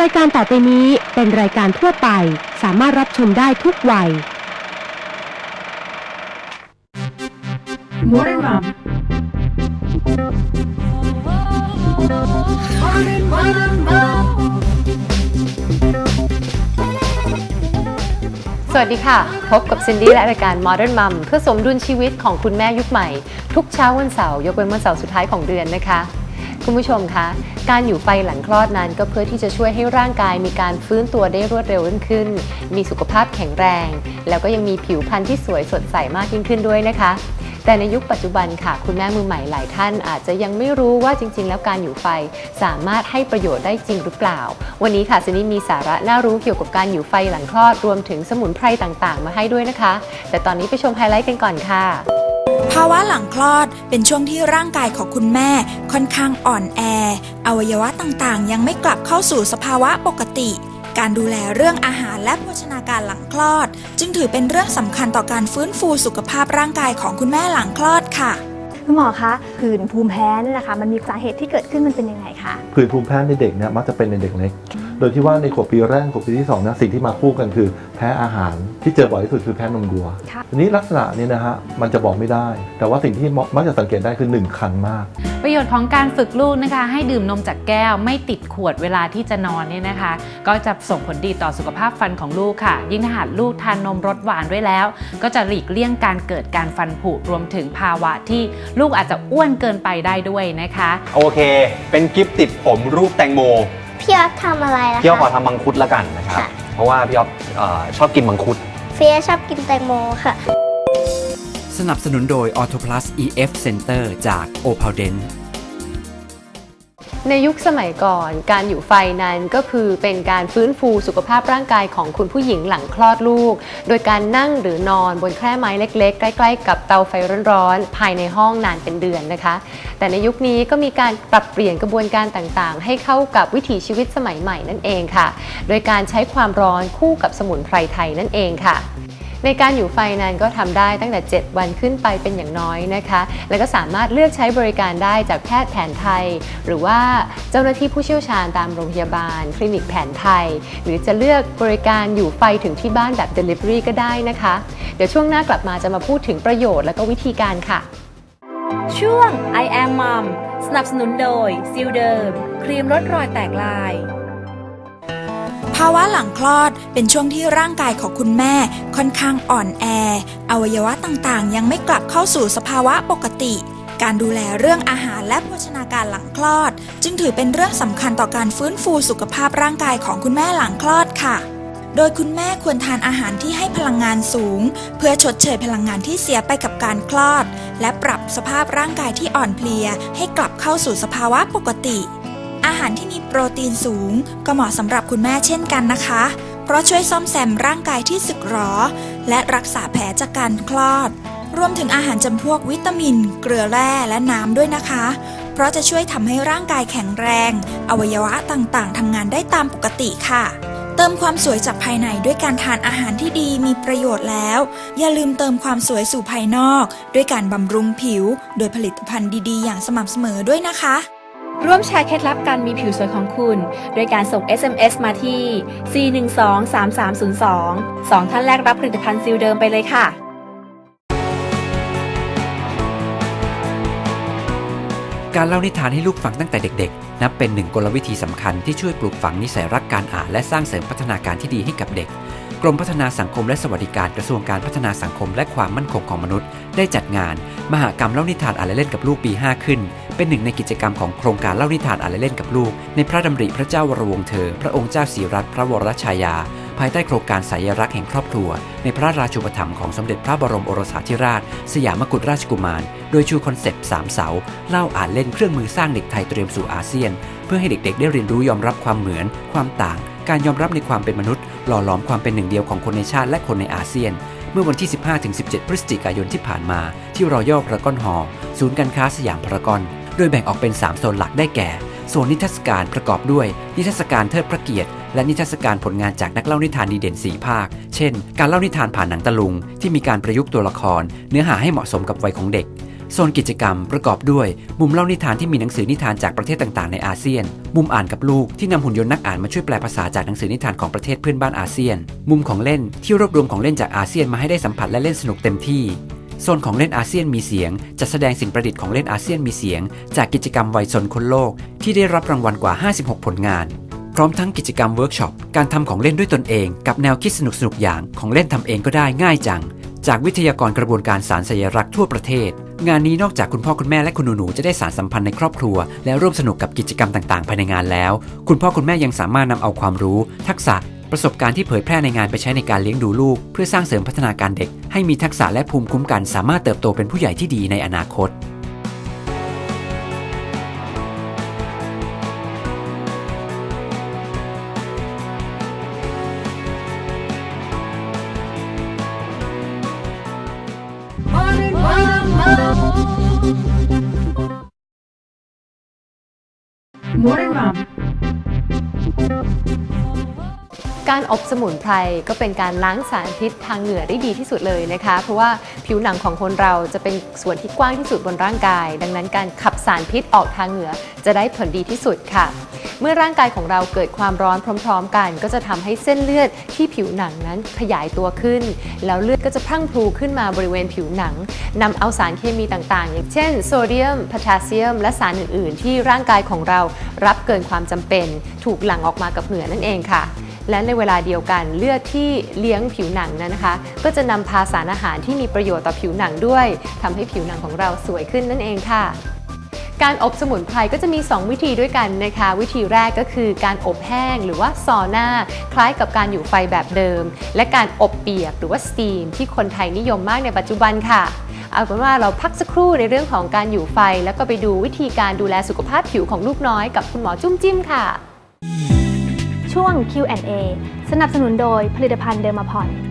รายการต่อไปนี้เป็นรายการทั่วไป สามารถรับชมได้ทุกวัย Modern Mom. สวัสดีค่ะ พบกับซินดี้และรายการ Modern Mom เพื่อสมดุลชีวิตของคุณแม่ยุคใหม่ ทุกเช้าวันเสาร์ยกเว้นวันเสาร์สุดท้ายของเดือนนะคะ คุณผู้ชมคะ การอยู่ไฟหลังคลอดนั้นก็เพื่อที่จะช่วยให้ร่างกายมีการฟื้นตัวได้รวดเร็วขึ้น มีสุขภาพแข็งแรง แล้วก็ยังมีผิวพรรณที่สวยสดใสมากยิ่งขึ้นด้วยนะคะ แต่ในยุคปัจจุบันค่ะ คุณแม่มือใหม่หลายท่าน อาจจะยังไม่รู้ว่าจริง ๆ แล้วการอยู่ไฟสามารถให้ประโยชน์ได้จริงหรือเปล่า วันนี้ค่ะซินี่มีสาระน่ารู้เกี่ยวกับการอยู่ไฟหลังคลอดรวมถึงสมุนไพรต่างๆ มาให้ด้วยนะคะ แต่ตอนนี้ไปชมไฮไลท์กันก่อนค่ะาวะหลังคลอดเป็นช่วงที่ร่างกายของคุณแม่ค่อนข้างอ่อนแอ อวัยวะต่างๆ ยังไม่กลับเข้าสู่สภาวะปกติ การดูแลเรื่องอาหารและโภชนาการหลังคลอด จึงถือเป็นเรื่องสำคัญต่อการฟื้นฟูสุขภาพร่างกายของคุณแม่หลังคลอดค่ะคุณหมอคะผื่นภูมิแพ้เนี่ยนะคะ มันมีสาเหตุที่เกิดขึ้นมันเป็นยังไงคะผื่นภูมิแพ้ในเด็กเนี่ยมักจะเป็นในเด็กเล็ก โดยที่ว่าในขวบปีแรกขวบปีที่2นะสิ่งที่มาคู่กันคือแพ้อาหารที่เจอบ่อยที่สุดคือแพ้นมวัวค่ะทีนี้ลักษณะนี้นะฮะมันจะบอกไม่ได้ แต่ว่าสิ่งที่มักจะสังเกตได้คือหนึ่งคันมาก ประโยชน์ของการฝึกลูกนะคะให้ดื่มนมจากแก้วไม่ติดขวดเวลาที่จะนอนเนี่ยนะคะ ก็จะส่งผลดีต่อสุขภาพฟันของลูกค่ะ ยิ่งถ้าหากลูกทานนมรสหวานด้วยแล้ว ก็จะหลีกเลี่ยงการเกิดการฟันผุรวมถึงภาวะที่ลูกอาจจะอ้วนเกินไปได้ด้วยนะคะ โอเค เป็นกิฟต์ติดผมรูปแตงโม พี่ออฟทำอะไรนะคะพี่อ๊อฟขอทำมังคุดแล้วกันนะครับ ค่ะ เพราะว่าพี่อ๊อฟเอ่อชอบกินมังคุด เฟียชอบกินแตงโมค่ะ สนับสนุนโดย Auto Plus EF Center จาก o p a l d e n ในยุคสมัยก่อน การอยู่ไฟนั้นก็คือเป็นการฟื้นฟูสุขภาพร่างกายของคุณผู้หญิงหลังคลอดลูก โดยการนั่งหรือนอนบนแคร่ไม้เล็กๆ ใกล้ ๆ กับเตาไฟร้อนๆ ภายในห้องนานเป็นเดือนนะคะ แต่ในยุคนี้ก็มีการปรับเปลี่ยนกระบวนการต่างๆ ให้เข้ากับวิถีชีวิตสมัยใหม่นั่นเองค่ะ โดยการใช้ความร้อนคู่กับสมุนไพรไทยนั่นเองค่ะ ในการอยู่ไฟนั้นก็ทำได้ตั้งแต่ 7 วันขึ้นไปเป็นอย่างน้อยนะคะ แล้วก็สามารถเลือกใช้บริการได้จากแพทย์แผนไทย หรือว่าเจ้าหน้าที่ผู้เชี่ยวชาญตามโรงพยาบาล คลินิกแผนไทย หรือจะเลือกบริการอยู่ไฟถึงที่บ้านแบบ Delivery ก็ได้นะคะ เดี๋ยวช่วงหน้ากลับมาจะมาพูดถึงประโยชน์และก็วิธีการค่ะ ช่วง I am Mom สนับสนุนโดยซิลเดิมครีมลดรอยแตกลาย ภาวะหลังคลอดเป็นช่วงที่ร่างกายของคุณแม่ค่อนข้างอ่อนแอ อวัยวะต่างๆ ยังไม่กลับเข้าสู่สภาวะปกติ การดูแลเรื่องอาหารและโภชนาการหลังคลอด จึงถือเป็นเรื่องสำคัญต่อการฟื้นฟูสุขภาพร่างกายของคุณแม่หลังคลอดค่ะ โดยคุณแม่ควรทานอาหารที่ให้พลังงานสูง เพื่อชดเชยพลังงานที่เสียไปกับการคลอด และปรับสภาพร่างกายที่อ่อนเพลียให้กลับเข้าสู่สภาวะปกติ อาหารที่มีโปรตีนสูง ก็เหมาะสำหรับคุณแม่เช่นกันนะคะ เพราะช่วยซ่อมแซมร่างกายที่สึกหรอ และรักษาแผลจากการคลอด รวมถึงอาหารจำพวกวิตามิน เกลือแร่และน้ำด้วยนะคะ เพราะจะช่วยทำให้ร่างกายแข็งแรง อวัยวะต่างๆทำงานได้ตามปกติค่ะเติมความสวยจากภายในด้วยการทานอาหารที่ดีมีประโยชน์แล้ว อย่าลืมเติมความสวยสู่ภายนอก ด้วยการบำรุงผิว โดยผลิตภัณฑ์ดีๆ อย่างสม่ำเสมอด้วยนะคะ ร่วมแชร์เคล็ดลับการมีผิวสวยของคุณ โดยการส่ง SMS มาที่ 412-3302 2 ท่านแรกรับผลิตภัณฑ์ซิลเดิมไปเลยค่ะ การเล่านิทานให้ลูกฟังตั้งแต่เด็กๆ นับเป็นหนึ่งกลวิธีสำคัญที่ช่วยปลูกฝังนิสัยรักการอ่านและสร้างเสริมพัฒนาการที่ดีให้กับเด็ก กรมพัฒนาสังคมและสวัสดิการกระทรวงการพัฒนาสังคมและความมั่นคงของมนุษย์ ได้จัดงาน มหากรรมเล่านิทานอ่านและเล่นกับลูกปี 5 ขึ้น เป็นหนึ่งในกิจกรรมของโครงการเล่านิทานอ่านและเล่นกับลูก ในพระดำริพระเจ้าวรวงเธอ พระองค์เจ้าศรีรัตนพระวรชายา ภายใต้โครงการสายรักแห่งครอบครัว ในพระราชูปถัมภ์ของสมเด็จพระบรมโอรสาธิราช สยามกุฎราชกุมาร โดยชูคอนเซปต์สามเสา เล่าอ่านเล่นเครื่องมือสร้างเด็กไทยเตรียมสู่อาเซียน เพื่อให้เด็กๆ ได้เรียนรู้ยอมรับความเหมือน ความต่าง การยอมรับในความเป็นมนุษย์ หล่อหลอมความเป็นหนึ่งเดียวของคนในชาติและคนในอาเซียน เมื่อวันที่ 15-17 พฤศจิกายนที่ผ่านมา ที่รอยัลพารากอนฮอลล์ศูนย์การค้าสยามพารากอน โดยแบ่งออกเป็น 3 โซนหลักได้แก่โซนนิทรรศการประกอบด้วยนิทรรศการเทิดพระเกียรติ และนิทรรศการผลงานจากนักเล่านิทานดีเด่น 4 ภาค เช่น การเล่านิทานผ่านหนังตะลุง ที่มีการประยุกต์ตัวละคร เนื้อหาให้เหมาะสมกับวัยของเด็กโซนกิจกรรมประกอบด้วย มุมเล่านิทานที่มีหนังสือนิทานจากประเทศต่างๆในอาเซียน มุมอ่านกับลูกที่นำหุ่นยนต์นักอ่านมาช่วยแปลภาษาจากหนังสือนิทานของประเทศเพื่อนบ้านอาเซียน มุมของเล่นที่รวบรวมของเล่นจากอาเซียนมาให้ได้สัมผัสและเล่นสนุกเต็มที่โซนของเล่นอาเซียนมีเสียง จัดแสดงสิ่งประดิษฐ์ของเล่นอาเซียนมีเสียง จากกิจกรรมวัยสนคนโลก ที่ได้รับรางวัลกว่า 56 ผลงาน พร้อมทั้งกิจกรรมเวิร์กช็อป การทำของเล่นด้วยตนเอง กับแนวคิดสนุกๆอย่างของเล่นทำเองก็ได้ง่ายจัง จากวิทยากรกระบวนการสารสัญลักษณ์ทั่วประเทศ งานนี้นอกจากคุณพ่อคุณแม่และคุณหนูๆจะได้สารสัมพันธ์ในครอบครัว และร่วมสนุกกับกิจกรรมต่างๆ ภายในงานแล้ว คุณพ่อคุณแม่ยังสามารถนำเอาความรู้ ทักษะประสบการณ์ที่เผยแพร่ในงานไปใช้ในการเลี้ยงดูลูก เพื่อสร้างเสริมพัฒนาการเด็ก ให้มีทักษะและภูมิคุ้มกันสามารถเติบโตเป็นผู้ใหญ่ที่ดีในอนาคต การอบสมุนไพรก็เป็นการล้างสารพิษทางเหงื่อได้ดีที่สุดเลยนะคะ เพราะว่าผิวหนังของคนเราจะเป็นส่วนที่กว้างที่สุดบนร่างกาย ดังนั้นการขับสารพิษออกทางเหงื่อจะได้ผลดีที่สุดค่ะ เมื่อร่างกายของเราเกิดความร้อนพร้อม ๆ กัน ก็จะทำให้เส้นเลือดที่ผิวหนังนั้นขยายตัวขึ้น แล้วเลือดก็จะพรั่งพรูขึ้นมาบริเวณผิวหนังนำเอาสารเคมีต่างๆ อย่างเช่นโซเดียมโพแทสเซียม และสารอื่น ๆ ที่ร่างกายของเรารับเกินความจำเป็น ถูกหลั่งออกมากับเหงื่อนั่นเองค่ะและในเวลาเดียวกันเลือดที่เลี้ยงผิวหนังนั้นนะคะ ก็จะนำพาสารอาหารที่มีประโยชน์ต่อผิวหนังด้วยทำให้ผิวหนังของเราสวยขึ้นนั่นเองค่ะ การอบสมุนไพรก็จะมี 2 วิธีด้วยกันนะคะ วิธีแรกก็คือการอบแห้งหรือว่าซอน่าคล้ายกับการอยู่ไฟแบบเดิม และการอบเปียกหรือว่าสตีม ที่คนไทยนิยมมากในปัจจุบันค่ะ เอาเป็นว่าเราพักสักครู่ในเรื่องของการอยู่ไฟ แล้วก็ไปดูวิธีการดูแลสุขภาพผิวของลูกน้อยกับคุณหมอจุ้มจิ้มค่ะ ช่วง Q&A สนับสนุนโดยผลิตภัณฑ์เดอร์มาพอน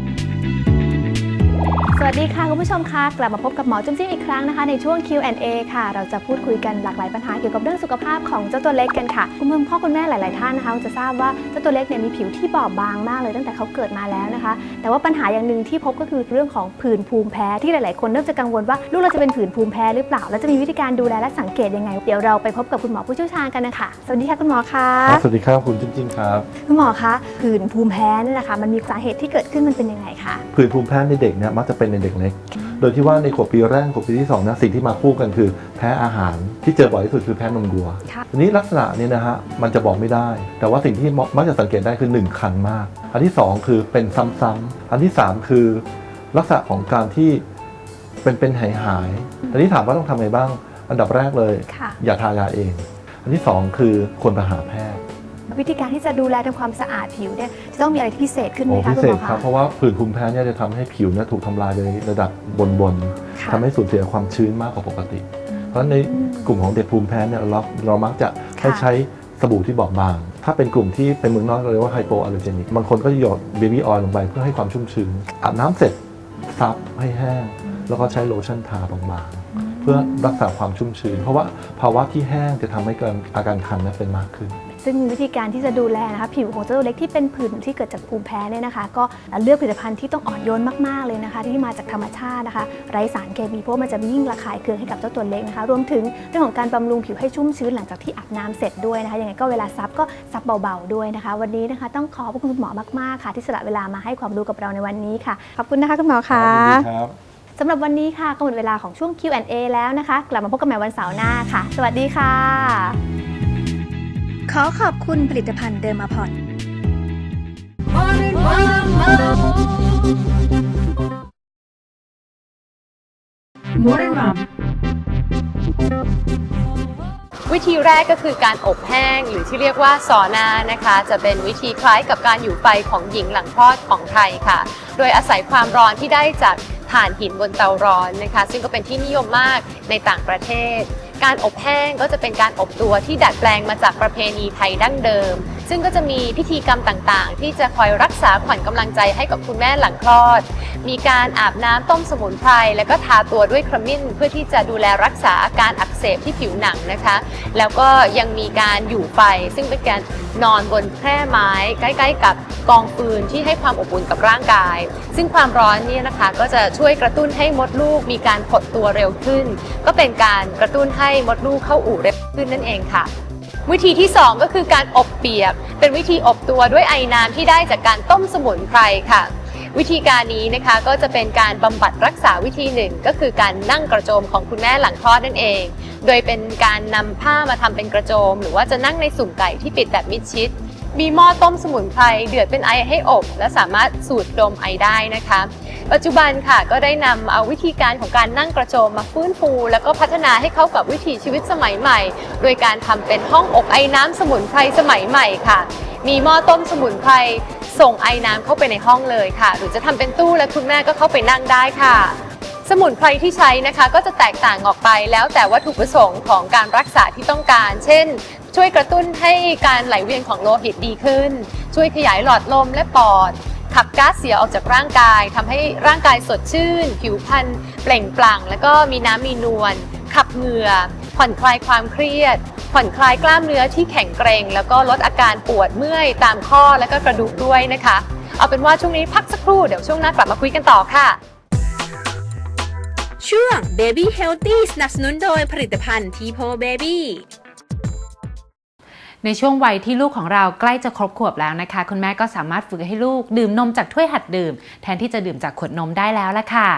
สวัสดีค่ะคุณผู้ชมคะกลับมาพบกับหมอจุ้มจิ้มอีกครั้งนะคะ ในช่วง Q&A ค่ะ เราจะพูดคุยกันหลากหลายปัญหาเกี่ยวกับเรื่องสุขภาพของเจ้าตัวเล็กกันค่ะ คุณพ่อคุณแม่หลาย ๆ ท่านนะคะจะทราบว่าเจ้าตัวเล็กเนี่ยมีผิวที่บอบบางมากเลยตั้งแต่เขาเกิดมาแล้วนะคะ แต่ว่าปัญหาอย่างหนึ่งที่พบก็คือเรื่องของผื่นภูมิแพ้ที่หลาย ๆ คนเริ่มจะกังวลว่าลูกเราจะเป็นผื่นภูมิแพ้หรือเปล่าแล้วจะมีวิธีการดูแลและสังเกตยังไง เดี๋ยวเราไปพบกับคุณหมอผู้เชี่ยวชาญกันนะคะสวัสดีค่ะคุณหมอคะสวัสดีครับคุณจิ้มจิ้มครับคุณหมอคะผื่นภูมิแพ้เนี่ยนะคะมันมีสาเหตุที่เกิดขึ้นมันเป็นยังไงคะผื่นภูมิแพ้ในเด็กเนี่ยมักจะเป็นในเด็กเล็ก โดยที่ว่าในขวบปีแรกขวบปีที่2นะสิ่งที่มาคู่กันคือแพ้อาหารที่เจอบ่อยที่สุดคือแพ้นมวัวค่ะทีนี้ลักษณะเนี้นะฮะมันจะบอกไม่ได้ แต่ว่าสิ่งที่มักจะสังเกตได้คือ 1 คันมาก อันที่ 2 คือเป็นซ้ำๆอันที่ 3 คือลักษณะของการที่เป็นเป็นหายหายๆอันนี้ถามว่าต้องทำไงบ้าง อันดับแรกเลยค่ะอย่าทายาเอง อันที่ 2 คือควรไปหาแพทย์ วิธีการที่จะดูแลทำความสะอาดผิวเนี่ยจะต้องมีอะไรที่พิเศษขึ้นไหมโอ้คะพิคุณเศหมษอครับคะเพราะว่าผื่นภูมิแพ้เนี่ยจะทำให้ผิวเนี่ยถูกทำลายในระดับบนบนๆค่ะทำให้สูญเสียความชื้นมากกว่าปกติ เพราะฉะนั้นในกลุ่มของเด็กภูมิแพ้เนี่ยเราเรามักจะให้ใช้สบู่ที่บอบบาง ถ้าเป็นกลุ่มที่เป็นเมืองนอกเราเรียกว่าไฮโปอัลเลอร์เจนิกบางคนก็จะหยดเบบี้ออยล์ลงไปเพื่อให้ความชุ่มชื้นอาบน้ำเสร็จซับให้แห้ง แล้วก็ใช้โลชั่นทาบางๆเพื่อรักษาความชุ่มชื้น เพราะว่าภาวะที่แห้งจะทำให้เกิดอาการคันเนี่ยเป็นมากขึ้น ซึ่งวิธีการที่จะดูแลนะคะผิวของเจ้าตัวเล็กที่เป็นผื่นที่เกิดจากภูมิแพ้เนี่ยนะคะ ก็เลือกผลิตภัณฑ์ที่ต้องอ่อนโยนมากๆเลยนะคะ ที่มาจากธรรมชาตินะคะ ไร้สารเคมีเพราะว่ามันจะยิ่งระคายเคืองให้กับเจ้าตัวเล็กนะคะ รวมถึงเรื่องของการบำรุงผิวให้ชุ่มชื้นหลังจากที่อาบน้ำเสร็จด้วยนะคะยังไงก็เวลาซับก็ซับเบาๆด้วยนะคะ วันนี้นะคะต้องขอบพระคุณคุณหมอมากๆค่ะ ที่สละเวลามาให้ความรู้กับเราในวันนี้ค่ะขอบคุณนะคะคุณหมอค่ะสำหรับวันนี้ค่ะก็หมดเวลาของช่วง Q&A แล้วนะคะ กลับมาพบกันใหม่วันเสาร์หน้าค่ะ สวัสดีค่ะ ขอขอบคุณผลิตภัณฑ์เดอร์มาพอดวิธีแรกก็คือการอบแห้งหรือที่เรียกว่าซอน่านะคะ จะเป็นวิธีคล้ายกับการอยู่ไฟของหญิงหลังคลอดของไทยค่ะ โดยอาศัยความร้อนที่ได้จากถ่านหินบนเตาร้อนนะคะ ซึ่งก็เป็นที่นิยมมากในต่างประเทศ การอบแห้งก็จะเป็นการอบตัวที่ดัดแปลงมาจากประเพณีไทยดั้งเดิม ซึ่งก็จะมีพิธีกรรมต่างๆ ที่จะคอยรักษาขวัญกำลังใจให้กับคุณแม่หลังคลอด มีการอาบน้ำต้มสมุนไพรแล้วก็ทาตัวด้วยขมิ้นเพื่อที่จะดูแลรักษาอาการอักเสบที่ผิวหนังนะคะ แล้วก็ยังมีการอยู่ไฟ ซึ่งเป็นการนอนบนแคร่ไม้ ใกล้ๆ กับกองฟืนที่ให้ความอบอุ่นกับร่างกาย ซึ่งความร้อนนี่นะคะก็จะช่วยกระตุ้นให้มดลูกมีการหดตัวเร็วขึ้น ก็เป็นการกระตุ้นให้มดลูกเข้าอู่เร็วขึ้นนั่นเองค่ะ วิธีที่ 2 ก็คือการอบเปียก เป็นวิธีอบตัวด้วยไอน้ำที่ได้จากการต้มสมุนไพรค่ะ วิธีการนี้นะคะก็จะเป็นการบำบัดรักษาวิธีหนึ่ง ก็คือการนั่งกระโจมของคุณแม่หลังคลอดนั่นเอง โดยเป็นการนำผ้ามาทำเป็นกระโจม หรือว่าจะนั่งในสุ่มไก่ที่ปิดแบบมิดชิด มีหม้อต้มสมุนไพรเดือดเป็นไอให้อบ และสามารถสูดดมไอได้นะคะ ปัจจุบันค่ะก็ได้นำเอาวิธีการของการนั่งกระโจมมาฟื้นฟู แล้วก็พัฒนาให้เข้ากับวิถีชีวิตสมัยใหม่ โดยการทำเป็นห้องอบไอน้ำสมุนไพรสมัยใหม่ค่ะ มีหม้อต้มสมุนไพรส่งไอน้ำเข้าไปในห้องเลยค่ะ หรือจะทำเป็นตู้และคุณแม่ก็เข้าไปนั่งได้ค่ะสมุนไพรที่ใช้นะคะก็จะแตกต่างออกไปแล้วแต่วัตถุประสงค์ของการรักษาที่ต้องการ เช่นช่วยกระตุ้นให้การไหลเวียนของโลหิตดีขึ้น ช่วยขยายหลอดลมและปอด ขับก๊าซเสียออกจากร่างกายทำให้ร่างกายสดชื่น ผิวพรรณเปล่งปลั่ง แล้วก็มีน้ำมีนวล ขับเหงื่อ ผ่อนคลายความเครียด ผ่อนคลายกล้ามเนื้อที่แข็งเกร็ง แล้วก็ลดอาการปวดเมื่อยตามข้อและก็กระดูกด้วยนะคะ เอาเป็นว่าช่วงนี้พักสักครู่เดี๋ยวช่วงหน้ากลับมาคุยกันต่อค่ะช่วง Baby Healthy สนับสนุนโดยผลิตภัณฑ์ทีโพเบบี้ ในช่วงวัยที่ลูกของเราใกล้จะครบขวบแล้วนะคะ คุณแม่ก็สามารถฝึกให้ลูกดื่มนมจากถ้วยหัดดื่ม แทนที่จะดื่มจากขวดนมได้แล้วละค่ะ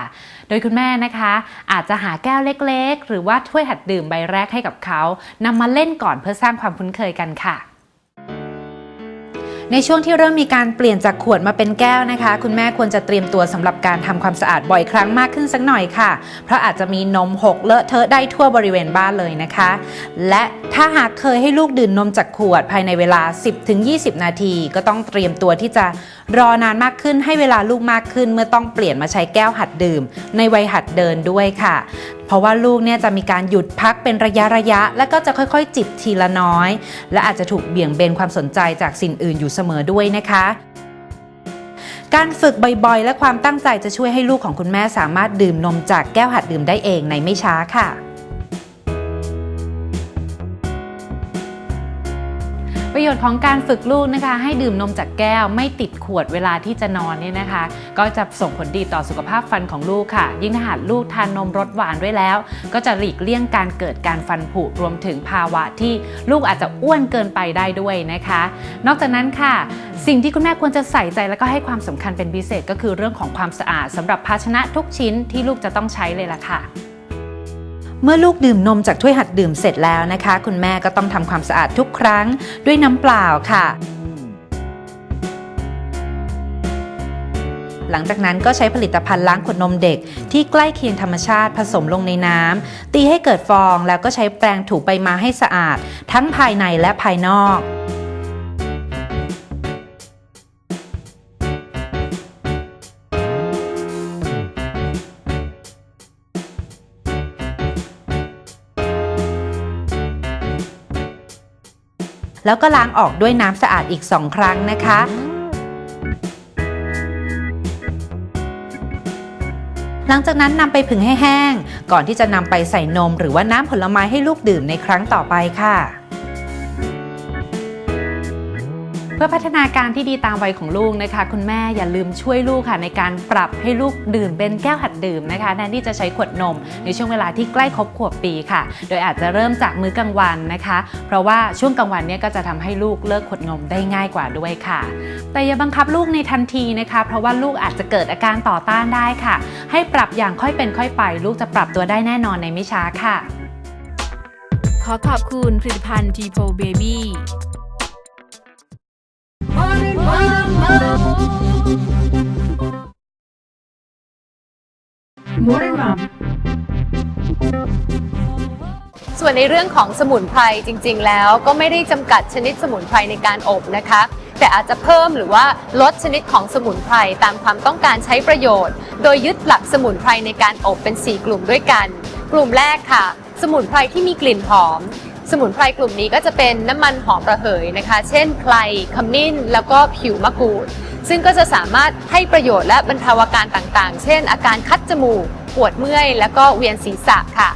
โดยคุณแม่นะคะ อาจจะหาแก้วเล็ก ๆ หรือว่าถ้วยหัดดื่มใบแรกให้กับเขานำมาเล่นก่อนเพื่อสร้างความคุ้นเคยกันค่ะ ในช่วงที่เริ่มมีการเปลี่ยนจากขวดมาเป็นแก้วนะคะ คุณแม่ควรจะเตรียมตัวสำหรับการทำความสะอาดบ่อยครั้งมากขึ้นสักหน่อยค่ะ เพราะอาจจะมีนมหกเลอะเทอะได้ทั่วบริเวณบ้านเลยนะคะ และถ้าหากเคยให้ลูกดื่มนมจากขวดภายในเวลา 10-20 นาที ก็ต้องเตรียมตัวที่จะรอนานมากขึ้นให้เวลาลูกมากขึ้น เมื่อต้องเปลี่ยนมาใช้แก้วหัดดื่ม ในวัยหัดเดินด้วยค่ะ เพราะว่าลูกเนี่ยจะมีการหยุดพักเป็นระยะระยะ และก็จะค่อยๆ จิบทีละน้อย และอาจจะถูกเบี่ยงเบนความสนใจจากสิ่งอื่นอยู่เสมอด้วยนะคะการฝึกบ่อยๆ และความตั้งใจจะช่วยให้ลูกของคุณแม่สามารถดื่มนมจากแก้วหัดดื่มได้เองในไม่ช้าค่ะ ประโยชน์ของการฝึกลูกนะคะให้ดื่มนมจากแก้วไม่ติดขวดเวลาที่จะนอนเนี่ยนะคะ ก็จะส่งผลดีต่อสุขภาพฟันของลูกค่ะ ยิ่งถ้าหากลูกทานนมรสหวานด้วยแล้ว ก็จะหลีกเลี่ยงการเกิดการฟันผุรวมถึงภาวะที่ลูกอาจจะอ้วนเกินไปได้ด้วยนะคะ นอกจากนั้นค่ะ สิ่งที่คุณแม่ควรจะใส่ใจแล้วก็ให้ความสำคัญเป็นพิเศษก็คือเรื่องของความสะอาดสำหรับภาชนะทุกชิ้นที่ลูกจะต้องใช้เลยล่ะค่ะ เมื่อลูกดื่มนมจากถ้วยหัดดื่มเสร็จแล้วนะคะ คุณแม่ก็ต้องทำความสะอาดทุกครั้งด้วยน้ำเปล่าค่ะ หลังจากนั้นก็ใช้ผลิตภัณฑ์ล้างขวดนมเด็ก ที่ใกล้เคียงธรรมชาติผสมลงในน้ำตีให้เกิดฟองแล้วก็ใช้แปรงถูไปมาให้สะอาด ทั้งภายในและภายนอก แล้วก็ล้างออกด้วยน้ำสะอาดอีก 2 ครั้งนะคะ หลังจากนั้นนำไปผึ่งให้แห้ง ก่อนที่จะนำไปใส่นมหรือว่าน้ำผลไม้ให้ลูกดื่มในครั้งต่อไปค่ะ พื่อพัฒนาการที่ดีตามวัยของลูกนะคะ คุณแม่อย่าลืมช่วยลูกค่ะในการปรับให้ลูกดื่มเป็นแก้วหัดดื่มนะคะแทนที่จะใช้ขวดนม ในช่วงเวลาที่ใกล้ครบขวบปีค่ะ โดยอาจจะเริ่มจากมื้อกลางวันนะคะ เพราะว่าช่วงกลางวันเนี่ยก็จะทำให้ลูกเลิกขวดนมได้ง่ายกว่าด้วยค่ะ แต่อย่าบังคับลูกในทันทีนะคะ เพราะว่าลูกอาจจะเกิดอาการต่อต้านได้ค่ะ ให้ปรับอย่างค่อยเป็นค่อยไป ลูกจะปรับตัวได้แน่นอนในไม่ช้าค่ะ ขอขอบคุณผลิตภัณฑ์ทีโพเบบี้ ส่วนในเรื่องของสมุนไพรจริง ๆ แล้วก็ไม่ได้จำกัดชนิดสมุนไพรในการอบนะคะ แต่อาจจะเพิ่มหรือว่าลดชนิดของสมุนไพรตามความต้องการใช้ประโยชน์ โดยยึดหลักสมุนไพรในการอบเป็น 4 กลุ่มด้วยกัน กลุ่มแรกค่ะ สมุนไพรที่มีกลิ่นหอม สมุนไพรกลุ่มนี้ก็จะเป็นน้ำมันหอมระเหยนะคะ เช่นไพรขมิ้น แล้วก็ผิวมะกรูด ซึ่งก็จะสามารถให้ประโยชน์และบรรเทาอาการต่างๆ เช่น อาการคัดจมูก ปวดเมื่อย แล้วก็เวียนศีรษะค่ะ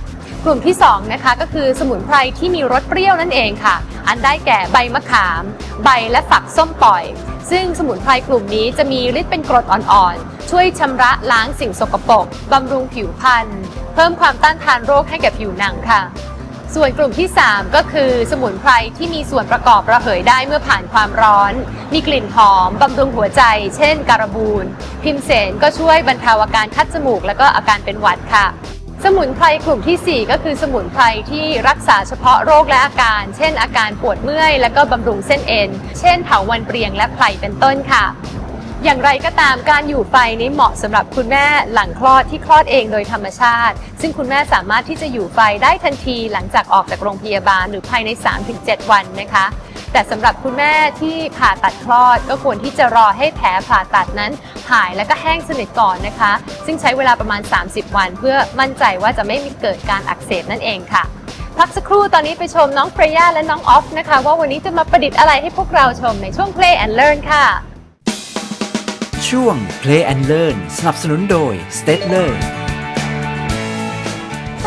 กลุ่มที่2นะคะก็คือสมุนไพรที่มีรสเปรี้ยวนั่นเองค่ะ อันได้แก่ใบมะขาม ใบและฝักส้มปล่อย ซึ่งสมุนไพรกลุ่มนี้จะมีฤทธิ์เป็นกรดอ่อนๆ ช่วยชำระล้างสิ่งสกปรกบำรุงผิวพรรณ เพิ่มความต้านทานโรคให้แก่ผิวหนังค่ะ ส่วนกลุ่มที่ 3 ก็คือสมุนไพรที่มีส่วนประกอบระเหยได้เมื่อผ่านความร้อน มีกลิ่นหอม บำรุงหัวใจ เช่น การบูน พิมเสนก็ช่วยบรรเทาอาการคัดจมูก และก็อาการเป็นหวัดค่ะ สมุนไพรกลุ่มทีสี่4 ก็คือสมุนไพรที่รักษาเฉพาะโรคและอาการ เช่น อาการปวดเมื่อย และก็บำรุงเส้นเอ็น เช่นเถาวันเปรียงและไพรเป็นต้นค่ะ อย่างไรก็ตามการอยู่ไฟนี้เหมาะสำหรับคุณแม่หลังคลอดที่คลอดเองโดยธรรมชาติ ซึ่งคุณแม่สามารถที่จะอยู่ไฟได้ทันทีหลังจากออกจากโรงพยาบาลหรือภายใน 3-7 วันนะคะ แต่สำหรับคุณแม่ที่ผ่าตัดคลอดก็ควรที่จะรอให้แผลผ่าตัดนั้นหายและก็แห้งสนิทก่อนนะคะ ซึ่งใช้เวลาประมาณ 30 วัน เพื่อมั่นใจว่าจะไม่มีเกิดการอักเสบนั่นเองค่ะพักสักครู่ตอนนี้ไปชมน้องเฟรย่าและน้องออฟนะคะ ว่าวันนี้จะมาประดิษฐ์อะไรให้พวกเราชมในช่วง Play and Learn ค่ะ ช่วง Play and Learn สนับสนุนโดย s t e d l e r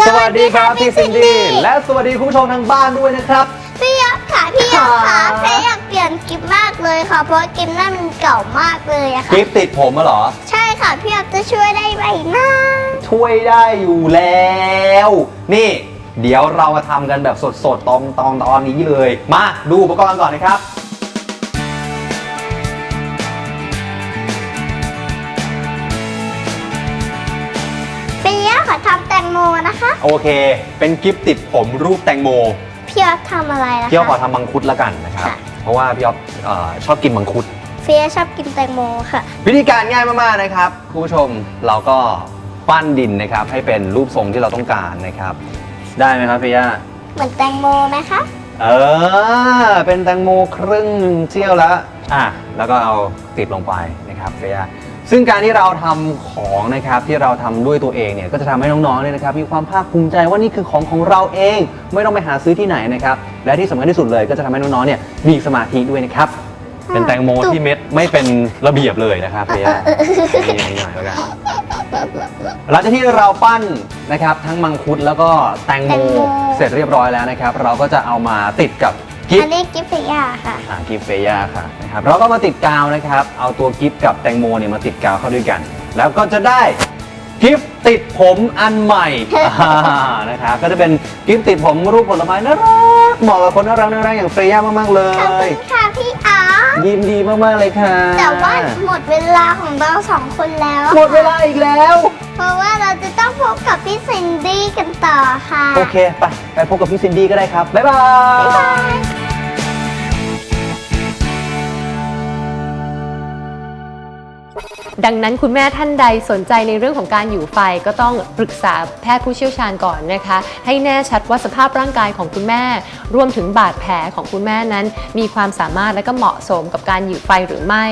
สวัสดีครับพี่ซินดี้และสวัสดีคุณผู้ชมทางบ้านด้วยนะครับ พี่ยักษ์ค่ะพี่ยักษ์ค่ะครับเพอยากเปลี่ยนกิฟมากเลยค่ะ เพราะกิฟนั่นมันเก่ามากเลยอะค่ะกิฟติดผมมาเหรอ ใช่ค่ะพี่ยักษ์จะช่วยได้ไหมนะช่วยได้อยู่แล้ว นี่ เดี๋ยวเรามาทำกันแบบสดๆตอนตอนตอนนี้เลย มาดูอุปกรณ์ก่อนนะครับ ทำแตงโมนะคะ โอเค เป็นกิฟติดผมรูปแตงโม พี่ยักษ์ทำอะไรนะคะ พี่อ๊อฟขอทำมังคุดแล้วกันนะครับ ค่ะ เพราะว่าพี่อ๊อฟเอ่อชอบกินมังคุด เฟียชอบกินแตงโมค่ะ วิธีการง่ายมากๆนะครับคุณผู้ชมเราก็ปั้นดินนะครับ ให้เป็นรูปทรงที่เราต้องการนะครับ ได้ไหมครับพี่ย่าเหมือนแตงโมไหมคะ เออ เป็นแตงโมครึ่งเชี่ยวแล้วอะแล้วก็เอาติดลงไปนะครับเฟีย ซึ่งการที่เราทำของนะครับที่เราทำด้วยตัวเองเนี่ยก็จะทำให้น้องๆเนี่ยนะครับมีความภาคภูมิใจว่านี่คือของของเราเอง ไม่ต้องไปหาซื้อที่ไหนนะครับและที่สำคัญที่สุดเลยก็จะทำให้น้องๆเนี่ยมีสมาธิด้วยนะครับเป็นแตงโมที่เม็ดไม่เป็นระเบียบเลยนะครับเฟียนี่หน่อยแล้วกันหลังจากที่เราปั้นนะครับทั้งมังคุดแล้วก็แตงโมแตงโม เสร็จเรียบร้อยแล้วนะครับ เราก็จะเอามาติดกับ กิฟอันนี้กิฟเฟียค่ะ อ่ากิฟเฟย่าค่ะนะครับเราก็มาติดกาวนะครับ เอาตัวกิฟกับแตงโมเนี่ยมาติดกาวเข้าด้วยกัน แล้วก็จะได้กิฟติดผมอันใหม่ อ่านะครับก็จะเป็นกิฟติดผมรูปผลไม้น่ารักเหมาะกับคนน่ารักน่ารักอย่างเฟย่ามากๆเลขอบคุยณค่ะพี่อาร์ตยินดีมากๆเลยค่ะแต่ว่าหมดเวลาของเราสองคนแล้ว หมดเวลาอีกแล้ว เพราะว่าเราจะต้องพบกับพี่ซินดี้กันต่อค่ะโอเค ไป ไปพบกับพี่ซินดี้ก็ได้ครับ บ๊ายบาย บ๊ายบาย ดังนั้นคุณแม่ท่านใดสนใจในเรื่องของการอยู่ไฟก็ต้องปรึกษาแพทย์ผู้เชี่ยวชาญก่อนนะคะ ให้แน่ชัดว่าสภาพร่างกายของคุณแม่ รวมถึงบาดแผลของคุณแม่นั้น มีความสามารถและก็เหมาะสมกับการอยู่ไฟหรือไม่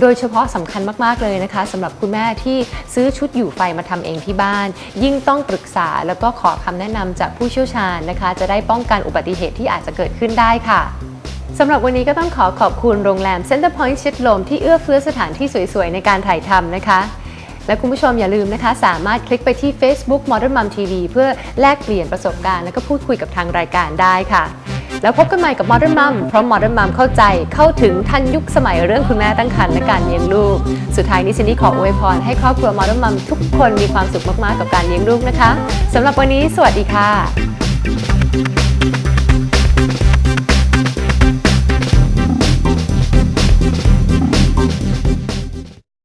โดยเฉพาะสำคัญมากๆเลยนะคะสำหรับคุณแม่ที่ซื้อชุดอยู่ไฟมาทำเองที่บ้าน ยิ่งต้องปรึกษาแล้วก็ขอคำแนะนำจากผู้เชี่ยวชาญนะคะ จะได้ป้องกันอุบัติเหตุที่อาจจะเกิดขึ้นได้ค่ะ สำหรับวันนี้ก็ต้องขอขอบคุณโรงแรม Center Point ชิดลมที่เอื้อเฟื้อสถานที่สวยๆ ในการถ่ายทำนะคะ และคุณผู้ชมอย่าลืมนะคะ สามารถคลิกไปที่ Facebook Modern Mom TV เพื่อแลกเปลี่ยนประสบการณ์ และก็พูดคุยกับทางรายการได้ค่ะ แล้วพบกันใหม่กับ Modern Mom เพราะ Modern Mom เข้าใจเข้าถึงทันยุคสมัยเรื่องคุณแม่ตั้งครรภ์และการเลี้ยงลูก สุดท้ายนี้ซินดี้ขออวยพรให้ครอบครัว Modern Mom ทุกคนมีความสุขมากๆกับการเลี้ยงลูกนะคะสำหรับวันนี้ สวัสดีค่ะ